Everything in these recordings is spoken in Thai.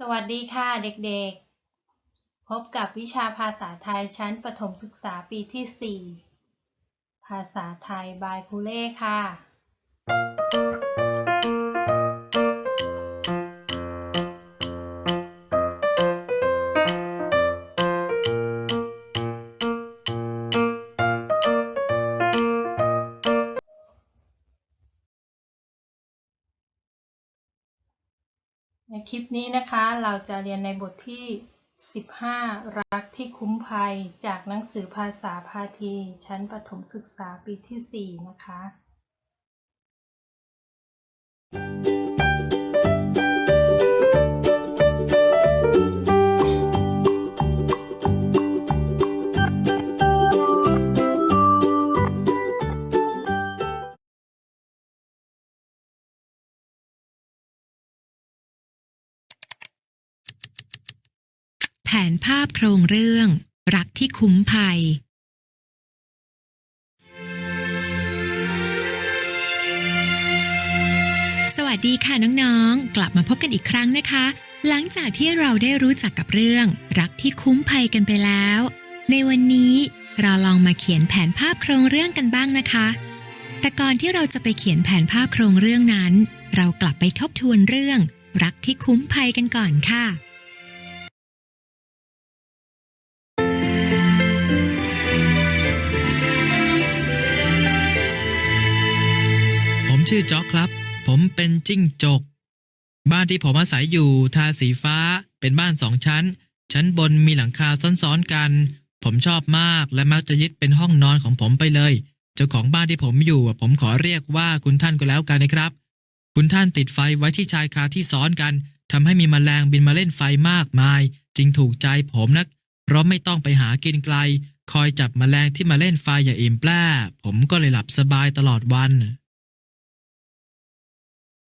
สวัสดีค่ะเด็กๆ พบกับวิชาภาษาไทยชั้นประถมศึกษาปีที่ 4 ภาษาไทยบายครูเล่ค่ะ ในคลิปนี้นะคะเราจะเรียนในบทที่ 15 รักที่คุ้มภัยจากหนังสือภาษาพาที ชั้นประถมศึกษาปีที่ 4 นะคะ ภาพโครงเรื่อง รักที่คุ้มภัย สวัสดีค่ะน้องๆ กลับมาพบกันอีกครั้งนะคะ หลังจากที่เราได้รู้จักกับเรื่อง รักที่คุ้มภัยกันไปแล้ว ในวันนี้เราลองมาเขียนแผนภาพโครงเรื่องกันบ้างนะคะ แต่ก่อนที่เราจะไปเขียนแผนภาพโครงเรื่องนั้น เรากลับไปทบทวนเรื่อง รักที่คุ้มภัยกันก่อนค่ะ ชื่อจ๊อกครับ ผมเป็นจิ้งจก บ้านที่ผมอาศัยอยู่ทาสีฟ้า เป็นบ้านสองชั้น ชั้นบนมีหลังคาซ้อนๆกัน ผมชอบมากและมักจะยึดเป็นห้องนอนของผมไปเลย เจ้าของบ้านที่ผมอยู่ ผมขอเรียกว่าคุณท่านก็แล้วกันนะครับ คุณท่านติดไฟไว้ที่ชายคาที่ซ้อนกันทำให้มีแมลงบินมาเล่นไฟมากมาย จึงถูกใจผมนัก เพราะไม่ต้องไปหากินไกล คอยจับแมลงที่มาเล่นไฟอย่าอิ่มแปล้ผมก็เลยหลับสบายตลอดวัน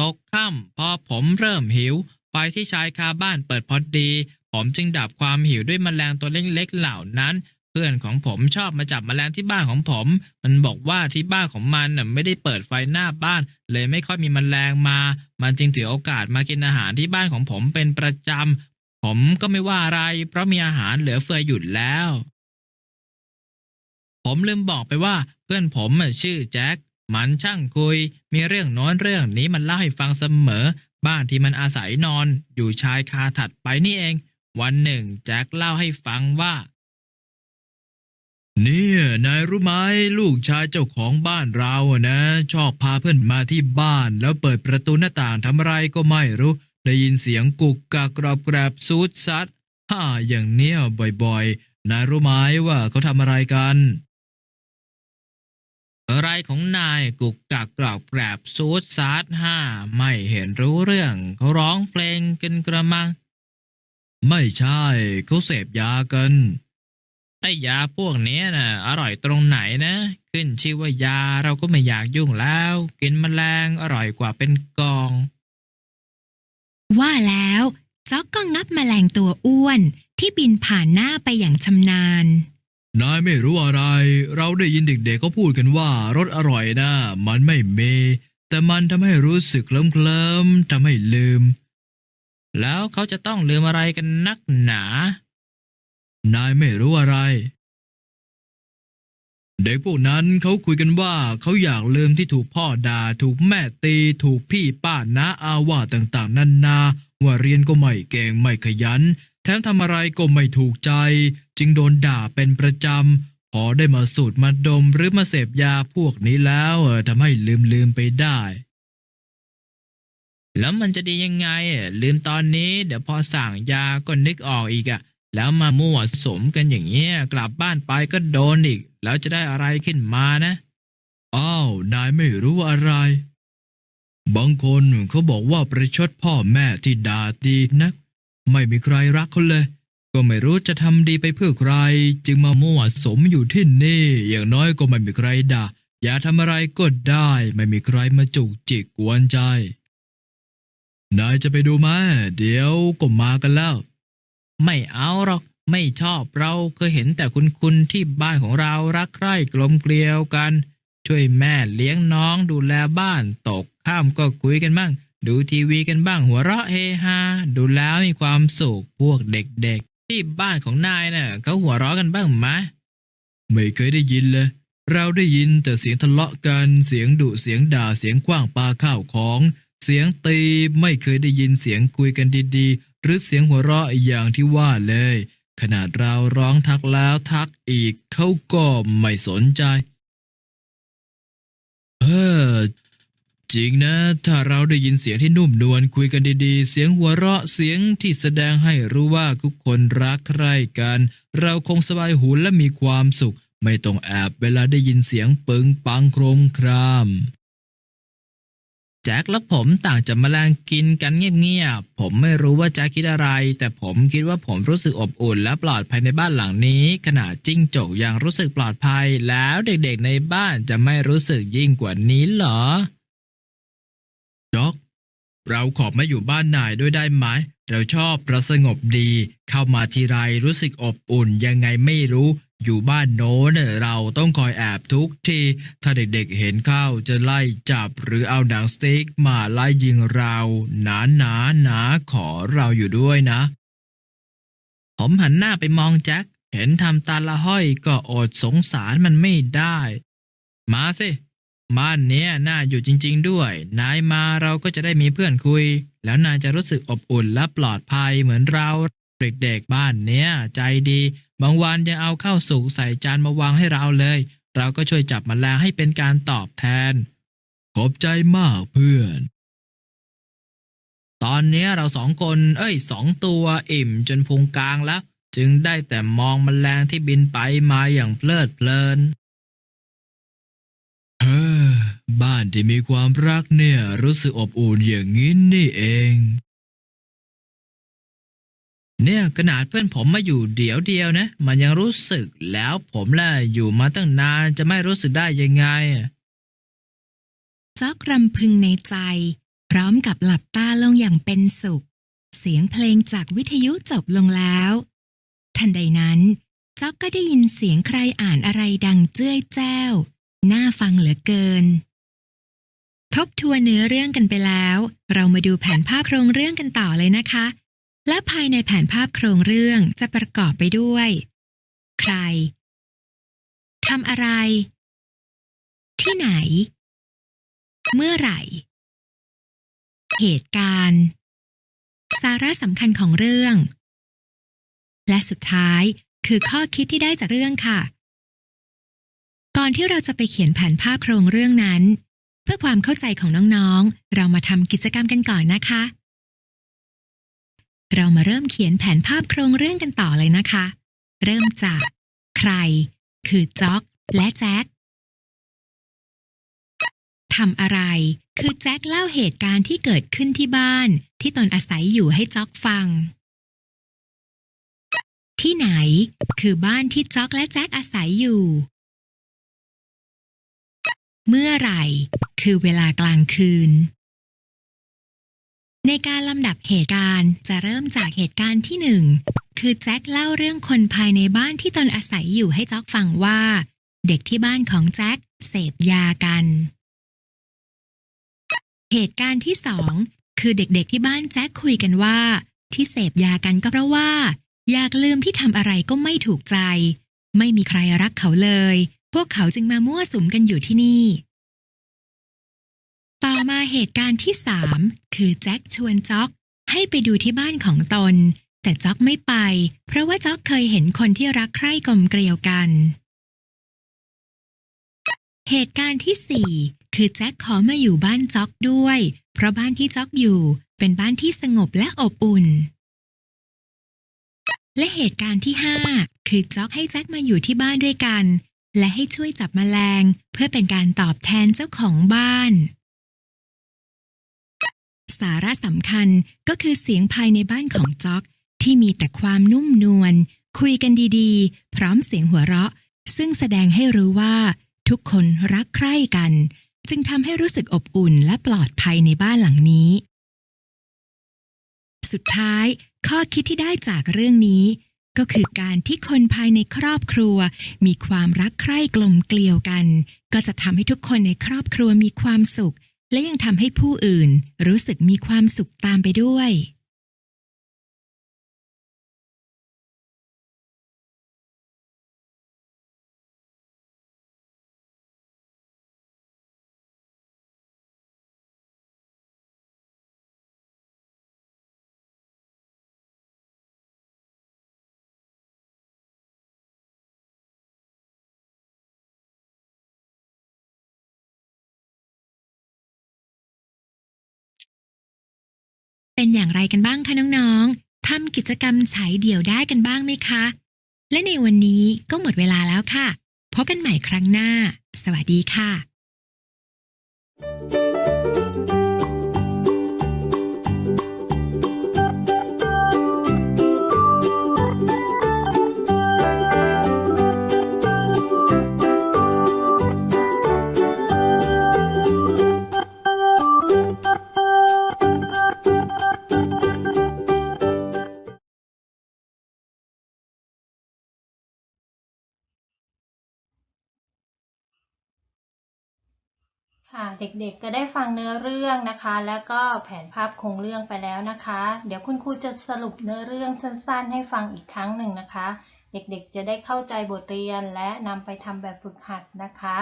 ตกค่ำพอผมเริ่มหิว ไฟที่ชายคาบ้านเปิดพอดี ผมจึงดับความหิวด้วยแมลงตัวเล็กๆเหล่านั้น เพื่อนของผมชอบมาจับแมลงที่บ้านของผม มันบอกว่าที่บ้านของมันน่ะไม่ได้เปิดไฟหน้าบ้าน เลยไม่ค่อยมีแมลงมา มันจึงถือโอกาสมากินอาหารที่บ้านของผมเป็นประจำผมก็ไม่ว่าอะไร เพราะมีอาหารเหลือเฟืออยู่แล้ว ผมลืมบอกไปว่าเพื่อนผมชื่อแจ็ค มันช่างคุย มีเรื่องโน้นเรื่องนี้มันเล่าให้ฟังเสมอ บ้านที่มันอาศัยนอน อยู่ชายคาถัดไปนี่เอง วันหนึ่งแจ็คเล่าให้ฟังว่า เนี่ยนายรู้ไหมลูกชายเจ้าของบ้านเราอะนะ ชอบพาเพื่อนมาที่บ้าน แล้วเปิดประตูหน้าต่างทำอะไรก็ไม่รู้ ได้ยินเสียงกุกกักกรอบแกรบซูดซัดฮ่าอย่างเนี้ยบ่อยๆนายรู้ไหมว่าเขาทำอะไรกัน อะไรของนายกุกกักกรอบแกรบซูดซาดห้าไม่เห็นรู้เรื่องเขาร้องเพลงกันกระมัง ไม่ใช่เขาเสพยากันไอ้ยาพวกนี้น่ะอร่อยตรงไหนนะ ขึ้นชื่อว่ายาเราก็ไม่อยากยุ่งแล้ว กินแมลงอร่อยกว่าเป็นกอง ว่าแล้วจ๊อกก็งับแมลงตัวอ้วนที่บินผ่านหน้าไปอย่างชำนาญ นายไม่รู้อะไร เราได้ยินเด็กๆเขาพูดกันว่ารสอร่อยนะ มันไม่เม แต่มันทำให้รู้สึกเคลิ้มๆทำให้ลืม แล้วเขาจะต้องลืมอะไรกันนักหนา นายไม่รู้อะไร เด็กพวกนั้นเขาคุยกันว่าเขาอยากลืมที่ถูกพ่อด่า ถูกแม่ตี ถูกพี่ป้าน้าอาว่าต่างๆนานาว่าเรียนก็ไม่เก่งไม่ขยัน แถมทำอะไรก็ไม่ถูกใจ จึงโดนด่าเป็นประจำ พอได้มาสูดมาดมหรือมาเสพยาพวกนี้แล้วเออทำให้ลืมลืมไปได้ แล้วมันจะดียังไง ลืมตอนนี้ เดี๋ยวพอสั่งยาก็นึกออกอีกอะแล้วมามั่วสมกันอย่างเงี้ยกลับบ้านไปก็โดนอีก แล้วจะได้อะไรขึ้นมานะอ้าวนายไม่รู้อะไร บางคนเขาบอกว่าประชดพ่อแม่ที่ด่าดีนัก ไม่มีใครรักเขาเลย ก็ไม่รู้จะทำดีไปเพื่อใคร จึงมามั่วสมอยู่ที่นี่ อย่างน้อยก็ไม่มีใครด่า อย่าทำอะไรก็ได้ ไม่มีใครมาจุกจิกกวนใจ นายจะไปดูไหมเดี๋ยวก็มากันแล้ว ไม่เอาหรอกไม่ชอบเราเคยเห็นแต่คุณคุณที่บ้านของเรารักใคร่กลมเกลียวกัน ช่วยแม่เลี้ยงน้องดูแลบ้านตกข้ามก็คุยกันมั่ง ดูทีวีกันบ้างหัวเราะเฮฮาดูแล้วมีความสุขพวกเด็กๆ ที่บ้านของนายน่ะเขาหัวเราะกันบ้างไหมไม่เคยได้ยินเลย เราได้ยินแต่เสียงทะเลาะกันเสียงดุเสียงด่าเสียงกว้างปาข้าวของ เสียงตีไม่เคยได้ยินเสียงคุยกันดีๆ หรือเสียงหัวเราะอย่างที่ว่าเลย ขนาดเราร้องทักแล้วทักอีกเขาก็ไม่สนใจ เออ จริงนะ ถ้าเราได้ยินเสียงที่นุ่มนวลคุยกันดีๆ เสียงหัวเราะเสียงที่แสดงให้รู้ว่าทุกคนรักใคร่กัน เราคงสบายหูและมีความสุข ไม่ต้องแอบเวลาได้ยินเสียงปึงปังโครมครามแจ็คและผมต่างจะมาแมลงกินกันเงียบๆ ผมไม่รู้ว่าแจ็คคิดอะไร แต่ผมคิดว่าผมรู้สึกอบอุ่นและปลอดภัยในบ้านหลังนี้ ขณะจิ้งจกยังรู้สึกปลอดภัย แล้วเด็กๆในบ้านจะไม่รู้สึกยิ่งกว่านี้เหรอ ด็อก เราขอมาอยู่บ้านนายด้วยได้ไหม เราชอบเราสงบดี เข้ามาทีไรรู้สึกอบอุ่นยังไงไม่รู้ อยู่บ้านโน้นเนี่ยเราต้องคอยแอบทุกที ถ้าเด็กๆเห็นเข้าจะไล่จับหรือเอาหนังสติ๊กมาไล่ยิงเราหนาหนาหนาขอเราอยู่ด้วยนะ ผมหันหน้าไปมองแจ็คเห็นทำตาละห้อยก็อดสงสารมันไม่ได้ มาสิ บ้านเนี้ยน่าอยู่จริง ๆ ด้วย นายมาเราก็จะได้มีเพื่อนคุย แล้วนายจะรู้สึกอบอุ่นและปลอดภัยเหมือนเรา เด็กๆบ้านเนี้ยใจดี บางวันจะเอาข้าวสุกใส่จานมาวางให้เราเลย เราก็ช่วยจับมันแลงให้เป็นการตอบแทน ขอบใจมากเพื่อน ตอนเนี้ยเราสองคน เอ้ยสองตัวอิ่มจนพุงกลางแล้ว จึงได้แต่มองมแมลงที่บินไปมาอย่างเพลิดเพลิน เฮ้อบ้านที่มีความรักเนี่ยรู้สึกอบอุ่นอย่างนี้นี่เอง เนี่ยขนาดเพื่อนผมมาอยู่เดียวเดียวนะ มันยังรู้สึกแล้วผมล่ะอยู่มาตั้งนานจะไม่รู้สึกได้ยังไงจ๊อกรำพึงในใจ พร้อมกับหลับตาลงอย่างเป็นสุข เสียงเพลงจากวิทยุจบลงแล้ว ทันใดนั้นจ๊อกก็ได้ยินเสียงใครอ่านอะไรดังเจ้ยแจ้ว น่าฟังเหลือเกิน ทบทวนเนื้อเรื่องกันไปแล้ว เรามาดูแผนภาพโครงเรื่องกันต่อเลยนะคะ และภายในแผนภาพโครงเรื่องจะประกอบไปด้วย ใครทำอะไร ที่ไหน เมื่อไหร่ เหตุการณ์ สาระสำคัญของเรื่อง และสุดท้ายคือข้อคิดที่ได้จากเรื่องค่ะ ก่อนที่เราจะไปเขียนแผนภาพโครงเรื่องนั้น เพื่อความเข้าใจของน้องๆ เรามาทำกิจกรรมกันก่อนนะคะ เรามาเริ่มเขียนแผนภาพโครงเรื่องกันต่อเลยนะคะ เริ่มจาก ใคร คือจ็อก และแจ็คทำอะไร คือแจ็คเล่าเหตุการณ์ที่เกิดขึ้นที่บ้าน ที่ตนอาศัยอยู่ให้จ็อกฟัง ที่ไหน คือบ้านที่จ็อกและแจ็คอาศัยอยู่ เมื่อไหร่ คือเวลากลางคืน ในการลำดับเหตุการณ์จะเริ่มจากเหตุการณ์ที่หนึ่งคือแจ็คเล่าเรื่องคนภายในบ้านที่ตนอาศัยอยู่ให้จ็อกฟังว่า เด็กที่บ้านของแจ็คเสพยากัน เหตุการณ์ที่สองคือเด็กๆที่บ้านแจ็คคุยกันว่า ที่เสพยากันก็เพราะว่า อยากลืมที่ทำอะไรก็ไม่ถูกใจ ไม่มีใครรักเขาเลย พวกเขาจึงมามั่วสุมกันอยู่ที่นี่ ต่อมาเหตุการณ์ที่สามคือแจ็คชวนจ็อกให้ไปดูที่บ้านของตน แต่จ็อกไม่ไป เพราะว่าจ็อกเคยเห็นคนที่รักใคร่กลมเกลียวกัน เหตุการณ์ที่สี่คือแจ็คขอมาอยู่บ้านจ็อกด้วย เพราะบ้านที่จ็อกอยู่เป็นบ้านที่สงบและอบอุ่น และเหตุการณ์ที่ห้าคือจ็อกให้แจ็คมาอยู่ที่บ้านด้วยกัน และให้ช่วยจับแมลงเพื่อเป็นการตอบแทนเจ้าของบ้าน สาระสำคัญก็คือเสียงภายในบ้านของจ็อก ที่มีแต่ความนุ่มนวลคุยกันดีๆ พร้อมเสียงหัวเราะ ซึ่งแสดงให้รู้ว่า ทุกคนรักใคร่กัน จึงทำให้รู้สึกอบอุ่นและปลอดภัยในบ้านหลังนี้ สุดท้าย ข้อคิดที่ได้จากเรื่องนี้ ก็คือการที่คนภายในครอบครัว มีความรักใคร่กลมเกลียวกัน ก็จะทำให้ทุกคนในครอบครัวมีความสุข และยังทำให้ผู้อื่นรู้สึกมีความสุขตามไปด้วย เป็นอย่างไรกันบ้างคะน้องๆทำกิจกรรมฉายเดี่ยวได้กันบ้างไหมคะ และในวันนี้ก็หมดเวลาแล้วค่ะ พบกันใหม่ครั้งหน้า สวัสดีค่ะ ค่ะ เด็กๆ ก็ได้ฟังเนื้อเรื่องนะคะ แล้วก็แผนภาพโครงเรื่องไปแล้วนะคะ เดี๋ยวคุณครูจะสรุปเนื้อเรื่องสั้นๆ ให้ฟังอีกครั้งหนึ่งนะคะ เด็กๆ จะได้เข้าใจบทเรียนและนำไปทำแบบฝึกหัดนะคะ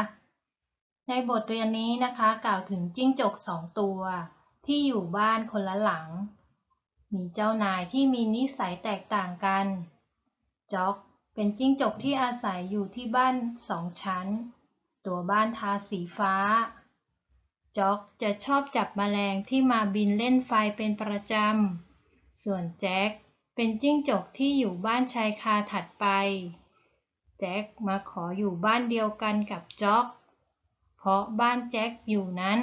ในบทเรียนนี้นะคะ กล่าวถึงจิ้งจกสองตัว ที่อยู่บ้านคนละหลัง มีเจ้านายที่มีนิสัยแตกต่างกัน จ็อกเป็นจิ้งจกที่อาศัยอยู่ที่บ้านสองชั้น ตัวบ้านทาสีฟ้า จ็อกจะชอบจับแมลงที่มาบินเล่นไฟเป็นประจำ ส่วนแจ็คเป็นจิ้งจกที่อยู่บ้านชายคาถัดไป แจ็คมาขออยู่บ้านเดียวกันกับจ็อก เพราะบ้านแจ็คอยู่นั้น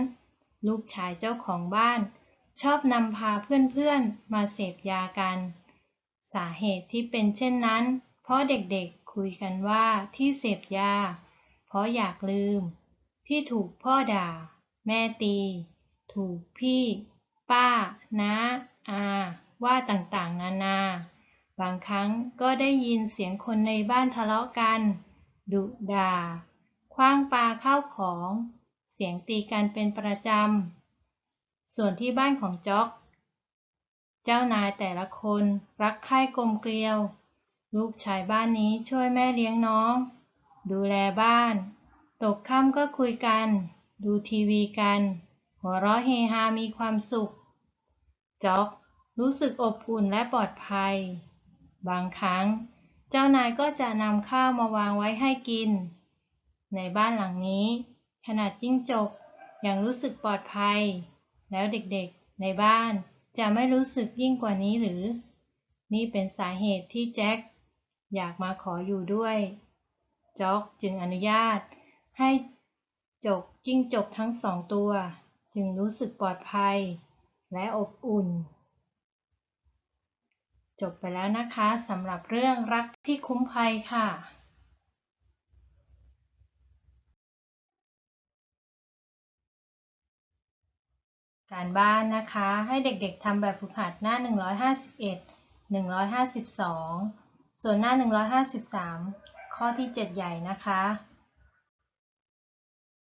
ลูกชายเจ้าของบ้าน ชอบนำพาเพื่อนๆมาเสพยากัน สาเหตุที่เป็นเช่นนั้น เพราะเด็กๆคุยกันว่าที่เสพยา เพราะอยากลืม ที่ถูกพ่อด่า แม่ตี ถูกพี่ ป้าน้าอา ว่าต่างๆ นานา บางครั้งก็ได้ยินเสียงคนในบ้านทะเลาะกัน ดุด่า คว้างปาข้าวของ เสียงตีกันเป็นประจำ ส่วนที่บ้านของจ๊อก เจ้านายแต่ละคนรักใคร่กลมเกลียว ลูกชายบ้านนี้ช่วยแม่เลี้ยงน้อง ดูแลบ้าน ตกค่ำก็คุยกัน ดูทีวีกัน หัวเราะเฮฮามีความสุขจ๊อก รู้สึกอบอุ่นและปลอดภัย บางครั้ง เจ้านายก็จะนำข้าวมาวางไว้ให้กิน ในบ้านหลังนี้ ขนาดจิ้งจกยังรู้สึกปลอดภัย แล้วเด็กๆในบ้านจะไม่รู้สึกยิ่งกว่านี้หรือ นี่เป็นสาเหตุที่แจ็คอยากมาขออยู่ด้วย จ็อกจึงอนุญาตให้ จกจิ้งจกทั้งสองตัว จึงรู้สึกปลอดภัย และอบอุ่น จบไปแล้วนะคะสำหรับเรื่องรักที่คุ้มภัยค่ะการบ้านนะคะให้เด็กๆทำแบบฝึกหัดหน้า 151 152 ส่วนหน้า 153 ข้อที่ 7 ใหญ่นะคะ